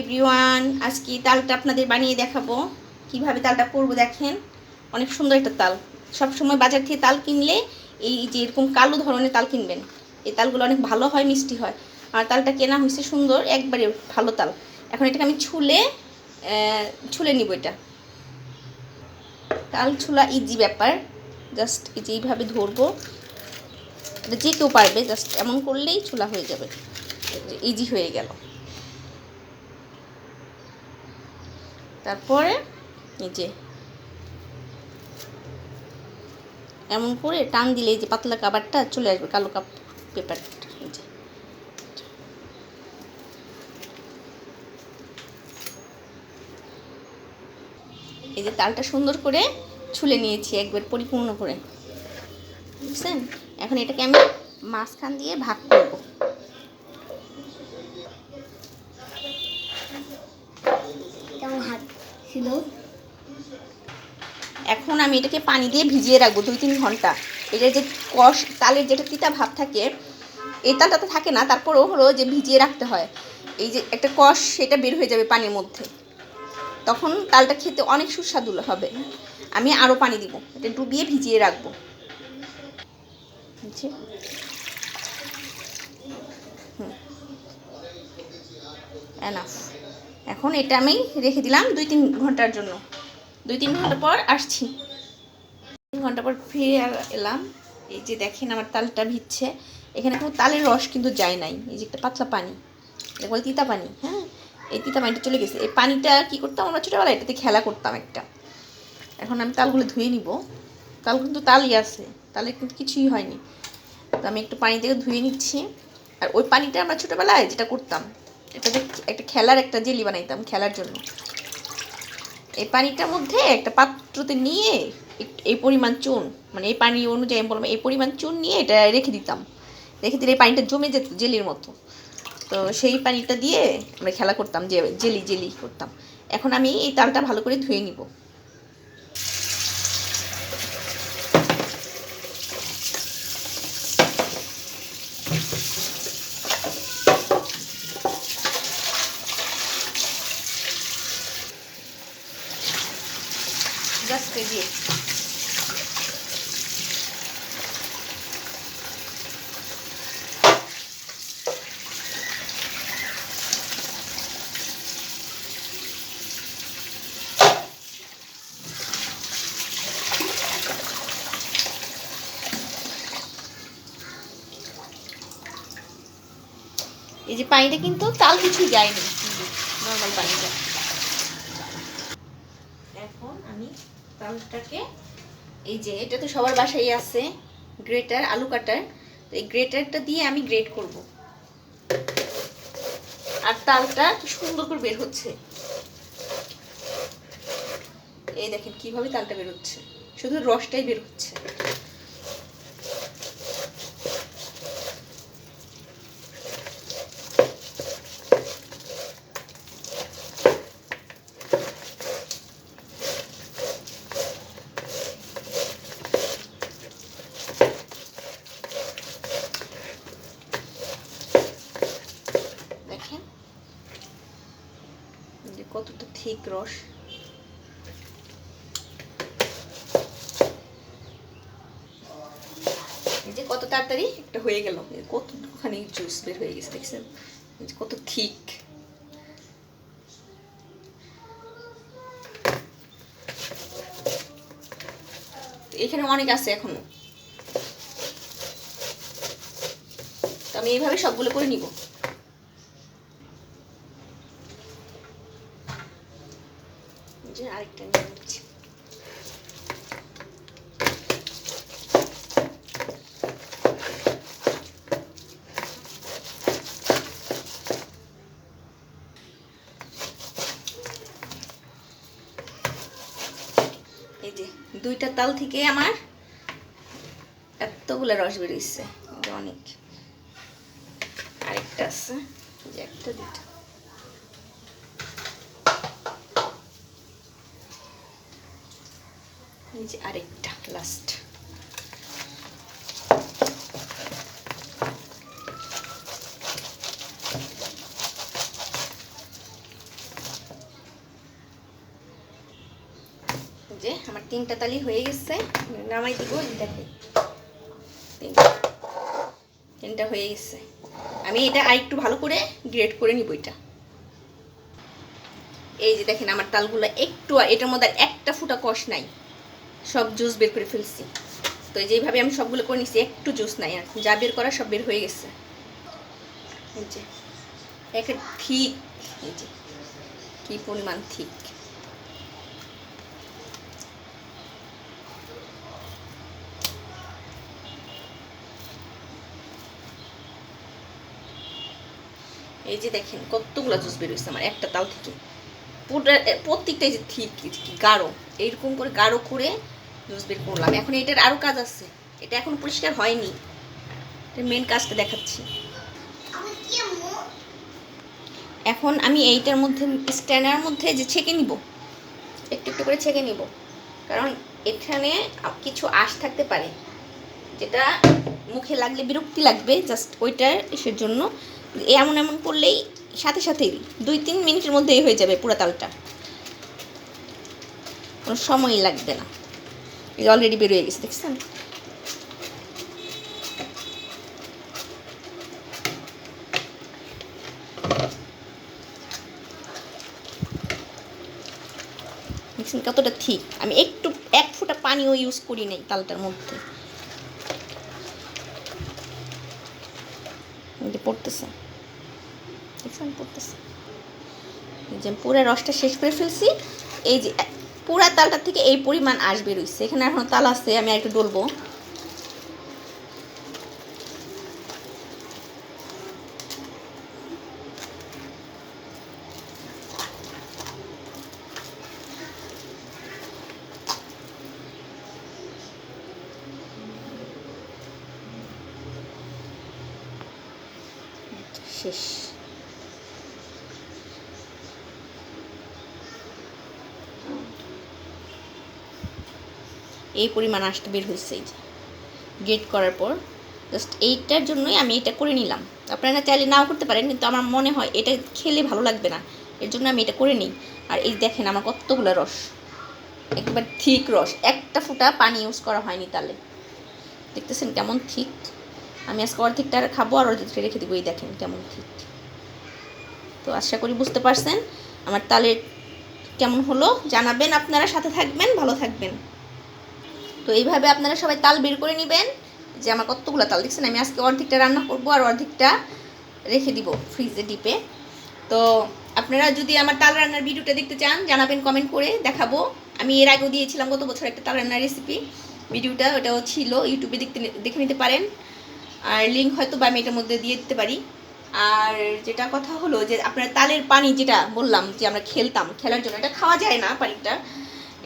Everyone, আজকে তালটা আপনাদের বানিয়ে দেখাবো। কীভাবে তালটা করব দেখেন? অনেক সুন্দর একটা তাল। সব সময় বাজার থেকে তাল কিনলে এই যে এরকম কালো ধরনের তাল কিনবেন, এই তালগুলো অনেক ভালো হয়, মিষ্টি হয়। আর তালটা কেনা হয়েছে সুন্দর, একবারে ভালো তাল। এখন এটাকে আমি ছুলে ছুলে নিব এটা। তাল ছুলা ইজি ব্যাপার। জাস্ট যে এইভাবে ধরবো। যে কেউ পারবে, জাস্ট এমন করলেই ছুলা হয়ে যাবে। ইজি হয়ে গেল। তারপরে এই যে এমন করে টান দিলে এই যে পাতলা কাবারটা চলে আসবে, কালো কাপ পেপারটা এই যে। এই যে তালটা সুন্দর করে ছুলে নিয়েছি একবার পরিপূর্ণ করে। বুঝছেন? এখন এটাকে আমি মাঝখান দিয়ে ভাগ করব কেমন হাত ছিল এখন আমি এটাকে পানি দিয়ে ভিজিয়ে রাখব দুই তিন ঘণ্টা। এটা যে কষ, তালের যেটা তিতা ভাব থাকে এই তালটা তো থাকে না, তারপরেও হলো যে ভিজিয়ে রাখতে হয়। এই যে একটা কষ, সেটা বের হয়ে যাবে পানির মধ্যে। তখন তালটা খেতে অনেক সুস্বাদু হবে। আমি আরও পানি দিব। এটা ডুবিয়ে ভিজিয়ে রাখব। বুঝছি এনাফ এখন এটা আমি রেখে দিলাম দুই তিন ঘণ্টার জন্য। দুই তিন ঘণ্টা পর আসছি। তিন ঘণ্টা পর ফিরে এলাম। এই যে দেখেন আমার তালটা ভিজছে। এখানে কোনো তালের রস কিন্তু যায় নাই। এই যে একটা পাতলা পানি। এটা বলে তিতা পানি হ্যাঁ? এই তিতা পানিটা চলে গেছে। এই পানিটা কি করতাম আমরা ছোটোবেলায়? এটাতে খেলা করতাম একটা। এখন আমি তালগুলো ধুয়ে নিব। তাল কিন্তু তালই আছে। তালে কিন্তু কিছুই হয়নি। তো আমি একটু পানি থেকে ধুয়ে নিচ্ছি। আর ওই পানিটা আমরা ছোটোবেলায় যেটা করতাম এটাতে একটা খেলার একটা জেলি বানাইতাম খেলার জন্য। এই পানিটার মধ্যে একটা পাত্রতে নিয়ে এই পরিমাণ চুন মানে এই পানি অনুযায়ী আমি বললাম এই পরিমাণ চুন নিয়ে এটা রেখে দিতাম। রেখে দিলে এই পানিটা জমে যেত জেলির মতো। তো সেই পানিটা দিয়ে আমরা খেলা করতাম, যে জেলি জেলি করতাম। এখন আমি এই তালটা ভালো করে ধুয়ে নিব। জাস্ট দিয়ে এই যে পানিটা কিন্তু তাল কিছু যায়নি নর্মাল পানিটা এখন আমি তালটাকে এই যে, এটা তো সবার বাসায় আছে, গ্রেটার, আলু কাটার। তো এই গ্রেটারটা দিয়ে আমি গ্রেট করব। আর তালটা সুন্দর করে বের হচ্ছে। এই দেখেন কীভাবে তালটা বের হচ্ছে। শুধু রসটাই বের হচ্ছে দেখেন এই যে কতটা ঠিক রস। যে কত তাড়াতাড়ি একটা হয়ে গেল। কতখানি জুস বের হয়ে গেছে, দেখছেন? যে কত ঠিক এখানে অনেক আছে এখনও। তো আমি এইভাবে সবগুলো করে নিব। এই যে আরেকটা নিয়ে নিচ্ছি এই যে তাল থেকে আমার এতগুলো রস বেরিয়েছে অনেক। আরেকটা আছে যে একটা, দুইটা। এই আরেকটা লাস্ট যে আমার তিনটা তালি হয়ে গেছে নামাই দিব দেখো। তিনটা হয়ে গেছে। আমি এটা আর একটু ভালো করে গ্রেড করে নিব এটা। এই যে দেখেন আমার তালগুলো একটু, এটার মধ্যে একটা ফুটা কষ নাই। সব জুস বের করে ফেলছি। তো এই যেভাবে আমি সবগুলো করে নিছি, একটু জুস নাই আর যা বের করা সব বের হয়ে গেছে। এই যে একে ঠিক এই যে, কি পরিমাণ ঠিক এই যে দেখেন, কতগুলো জুস বের হয়েছে আমার, একটা তাও থেকে। পুরো প্রত্যেকটা এই যে ঠিক গাঢ়, এইরকম করে গাঢ় করে জুস বের করলাম। এখন এটার আরও কাজ আছে। এটা এখন পরিষ্কার হয়নি। মেন কাজটা দেখাচ্ছি। এখন আমি এইটার মধ্যে স্ট্যান্ডার মধ্যে যে ছেঁকে নিব, একটু একটু করে ছেঁকে নিব। কারণ এখানে কিছু আশ থাকতে পারে, যেটা মুখে লাগলে বিরক্তি লাগবে জাস্ট ওইটার এসের জন্য। এমন এমন করলেই সাথে সাথেই, দুই তিন মিনিটের মধ্যেই হয়ে যাবে পুরো তালটা। কোনো সময়ই লাগবে না। অলরেডি বেরোয় গেছে দেখছেন দেখছেন কতটা ঠিক আমি একটু, এক ফোঁটা পানিও ইউজ করি নাই তালটার মধ্যে। পড়তেছে। দেখছেন পড়তেছে। যে পুরো রসটা শেষ করে ফেলছি। এই যে পুরা তালটার থেকে এই পরিমাণ আসবে রয়েছে এখানে এখন তাল আছে, আমি একটু ডলবো। শেষ। এই পরিমাণ আসতে বের হয়েছে এই যে। গেট করার পর জাস্ট এইটার জন্যই আমি এটা করে নিলাম। আপনারা চাইলে নাও করতে পারেন, কিন্তু আমার মনে হয় এটা খেলে ভালো লাগবে না। এর জন্য আমি এটা করে নিই। আর এই দেখেন আমার কতগুলো রস। একবার ঠিক রস। একটা ফুটা পানি ইউজ করা হয়নি তাহলে দেখতেছেন কেমন ঠিক? আমি আজকে অর্ধেকটা খাব আর অর্ধেকটা রেখে দেবো। এই দেখেন কেমন ঠিক। তো আশা করি বুঝতে পারছেন। আমার তালের কেমন হলো জানাবেন আপনারা। সাথে থাকবেন, ভালো থাকবেন। তো এইভাবে আপনারা সবাই তাল বের করে নেবেন। যে আমার কতগুলো তাল, দেখছেন আমি আজকে অর্ধেকটা রান্না করব আর অর্ধেকটা রেখে দিব ফ্রিজে ডিপে। তো আপনারা যদি আমার তাল রান্নার ভিডিওটা দেখতে চান, জানাবেন কমেন্ট করে, দেখাবো। আমি এর আগেও দিয়েছিলাম গত বছর একটা তাল রান্নার রেসিপি ভিডিওটা, ওটাও ছিল ইউটিউবে দেখতে দেখে নিতে পারেন। আর লিঙ্ক হয়তো বা আমি এটার মধ্যে দিয়ে দিতে পারি। আর যেটা কথা হলো যে আপনার তালের পানি যেটা বললাম যে আমরা খেলতাম, খেলার জন্য, এটা খাওয়া যায় না পানিটা।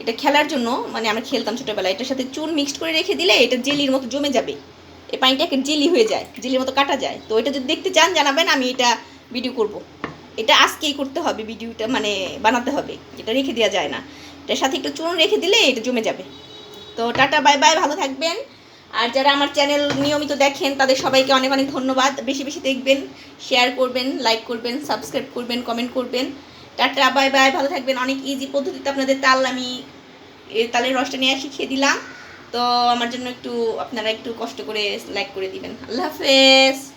এটা খেলার জন্য মানে আমরা খেলতাম ছোটোবেলায়, এটার সাথে চুন মিক্সড করে রেখে দিলে এটা জেলির মতো জমে যাবে। এই পানিটা একটা জেলি হয়ে যায়, জেলির মতো কাটা যায়। তো এটা যদি দেখতে চান, জানাবেন, আমি এটা ভিডিও করব। এটা আজকেই করতে হবে ভিডিওটা মানে বানাতে হবে, এটা রেখে দেওয়া যায় না। এটার সাথে একটু চুন রেখে দিলে এটা জমে যাবে। তো টাটা বাই বাই ভালো থাকবেন। আর যারা আমার চ্যানেল নিয়মিত দেখেন, তাদের সবাইকে অনেক অনেক ধন্যবাদ। বেশি বেশি দেখবেন শেয়ার করবেন লাইক করবেন সাবস্ক্রাইব করবেন কমেন্ট করবেন। টাটা বাই বাই ভালো থাকবেন। অনেক ইজি পদ্ধতিতে আপনাদের তাল আমি তালের রসটা নিয়ে আসি, খেয়ে দিলাম। তো আমার জন্য একটু, আপনারা একটু কষ্ট করে লাইক করে দিবেন। আল্লাহ হাফেজ।